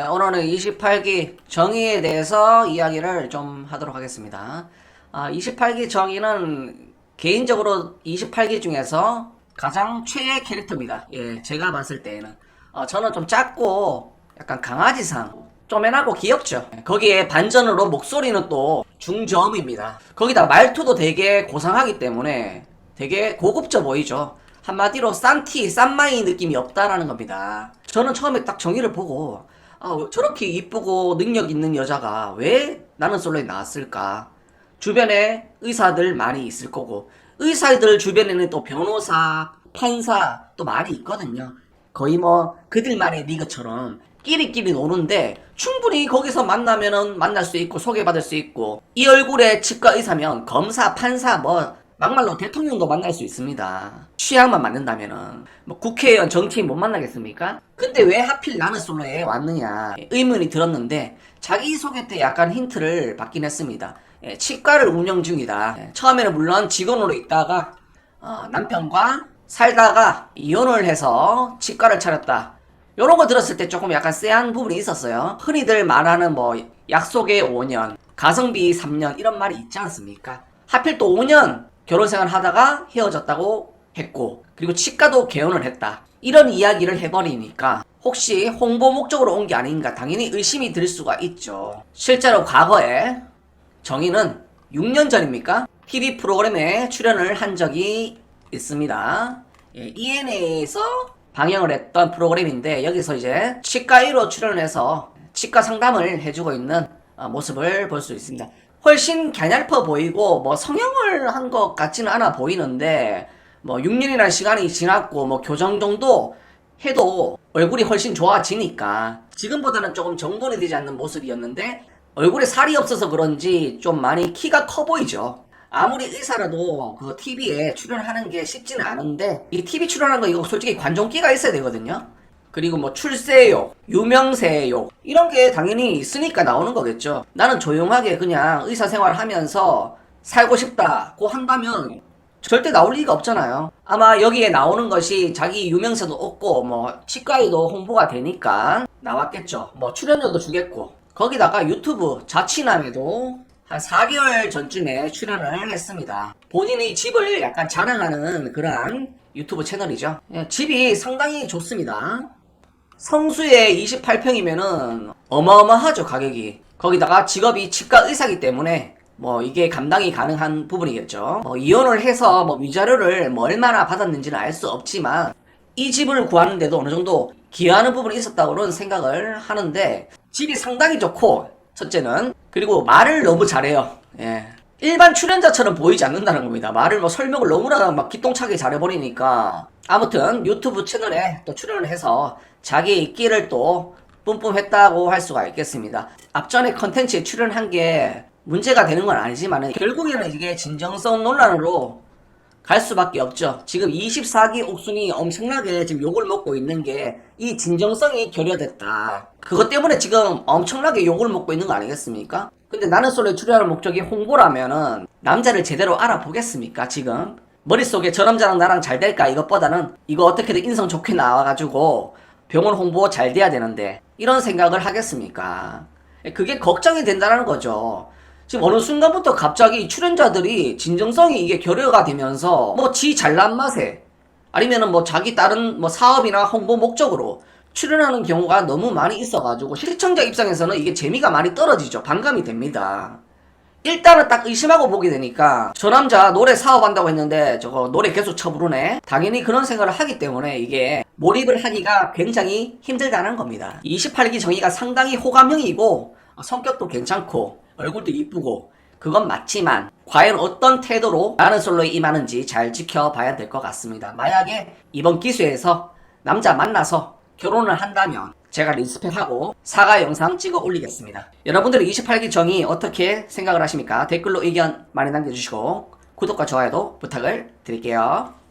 오늘은 28기 정의에 대해서 이야기를 좀 하도록 하겠습니다. 아, 28기 정의는 개인적으로 28기 중에서 가장 최애 캐릭터입니다. 예, 제가 봤을 때에는. 어, 저는 좀 작고 약간 강아지상. 쪼맨하고 귀엽죠. 거기에 반전으로 목소리는 또 중저음입니다. 거기다 말투도 되게 고상하기 때문에 되게 고급져 보이죠. 한마디로 싼티, 싼마이 느낌이 없다라는 겁니다. 저는 처음에 딱 정의를 보고 아, 저렇게 이쁘고 능력 있는 여자가 왜 나는 솔로에 나왔을까? 주변에 의사들 많이 있을 거고 의사들 주변에는 또 변호사, 판사 또 많이 있거든요. 거의 뭐 그들만의 리그처럼 끼리끼리 노는데 충분히 거기서 만나면은 만날 수 있고 소개받을 수 있고 이 얼굴에 치과 의사면 검사, 판사 뭐 막말로 대통령도 만날 수 있습니다. 취향만 맞는다면은 뭐 국회의원, 정치인 못 만나겠습니까? 근데 왜 하필 나는 솔로에 왔느냐 의문이 들었는데 자기 소개 때 약간 힌트를 받긴 했습니다. 예, 치과를 운영 중이다. 예, 처음에는 물론 직원으로 있다가 어, 남편과 살다가 이혼을 해서 치과를 차렸다. 요런 거 들었을 때 조금 약간 쎄한 부분이 있었어요. 흔히들 말하는 뭐 약속의 5년, 가성비 3년 이런 말이 있지 않습니까? 하필 또 5년 결혼 생활 하다가 헤어졌다고 했고 그리고 치과도 개원을 했다. 이런 이야기를 해버리니까 혹시 홍보 목적으로 온 게 아닌가 당연히 의심이 들 수가 있죠. 실제로 과거에 정의는 6년 전입니까? TV 프로그램에 출연을 한 적이 있습니다. 예, ENA에서 방영을 했던 프로그램인데 여기서 이제 치과 1호 출연을 해서 치과 상담을 해주고 있는 어, 모습을 볼 수 있습니다. 훨씬 갸냘퍼 보이고 뭐 성형을 한 것 같지는 않아 보이는데 뭐 6년이라는 시간이 지났고 뭐 교정 정도 해도 얼굴이 훨씬 좋아지니까 지금보다는 조금 정돈이 되지 않는 모습이었는데 얼굴에 살이 없어서 그런지 좀 많이 키가 커 보이죠. 아무리 의사라도 그 TV에 출연하는 게 쉽지는 않은데 이 TV 출연하는 거 이거 솔직히 관종기가 있어야 되거든요. 그리고 뭐 출세욕, 유명세욕 이런 게 당연히 있으니까 나오는 거겠죠. 나는 조용하게 그냥 의사 생활 하면서 살고 싶다고 한다면 절대 나올 리가 없잖아요. 아마 여기에 나오는 것이 자기 유명세도 없고 뭐 치과에도 홍보가 되니까 나왔겠죠. 뭐 출연료도 주겠고 거기다가 유튜브 자취남에도 한 4개월 전쯤에 출연을 했습니다. 본인의 집을 약간 자랑하는 그런 유튜브 채널이죠. 예, 집이 상당히 좋습니다. 성수에 28평이면은 어마어마하죠 가격이. 거기다가 직업이 치과 의사기 때문에 뭐 이게 감당이 가능한 부분이겠죠. 뭐 이혼을 해서 뭐 위자료를 뭐 얼마나 받았는지는 알 수 없지만 이 집을 구하는데도 어느 정도 기여하는 부분이 있었다고는 생각을 하는데 집이 상당히 좋고 첫째는 그리고 말을 너무 잘해요. 예. 일반 출연자처럼 보이지 않는다는 겁니다. 말을 뭐 설명을 너무나 막 기똥차게 잘해버리니까 아무튼 유튜브 채널에 또 출연을 해서 자기 끼를 또 뿜뿜했다고 할 수가 있겠습니다. 앞전에 컨텐츠에 출연한 게 문제가 되는 건 아니지만 결국에는 이게 진정성 논란으로 갈 수밖에 없죠. 지금 24기 옥순이 엄청나게 지금 욕을 먹고 있는 게 이 진정성이 결여됐다. 그것 때문에 지금 엄청나게 욕을 먹고 있는 거 아니겠습니까? 근데 나는 솔로에 출연하는 목적이 홍보라면은 남자를 제대로 알아보겠습니까? 지금 머릿속에 저 남자랑 나랑 잘 될까 이것보다는 이거 어떻게든 인성 좋게 나와가지고 병원 홍보 잘 돼야 되는데 이런 생각을 하겠습니까? 그게 걱정이 된다는 거죠. 지금 어느 순간부터 갑자기 출연자들이 진정성이 이게 결여가 되면서 뭐 지 잘난 맛에 아니면은 뭐 자기 다른 뭐 사업이나 홍보 목적으로 출연하는 경우가 너무 많이 있어가지고 시청자 입장에서는 이게 재미가 많이 떨어지죠. 반감이 됩니다. 일단은 딱 의심하고 보게 되니까 저 남자 노래 사업한다고 했는데 저거 노래 계속 쳐부르네 당연히 그런 생각을 하기 때문에 이게 몰입을 하기가 굉장히 힘들다는 겁니다 28기 정의가 상당히 호감형이고 어, 성격도 괜찮고 얼굴도 이쁘고 그건 맞지만 과연 어떤 태도로 나는 솔로에 임하는지 잘 지켜봐야 될 것 같습니다 만약에 이번 기수에서 남자 만나서 결혼을 한다면 제가 리스펙하고 사과 영상 찍어 올리겠습니다. 여러분들은 28기 정의 어떻게 생각을 하십니까? 댓글로 의견 많이 남겨주시고 구독과 좋아요도 부탁을 드릴게요.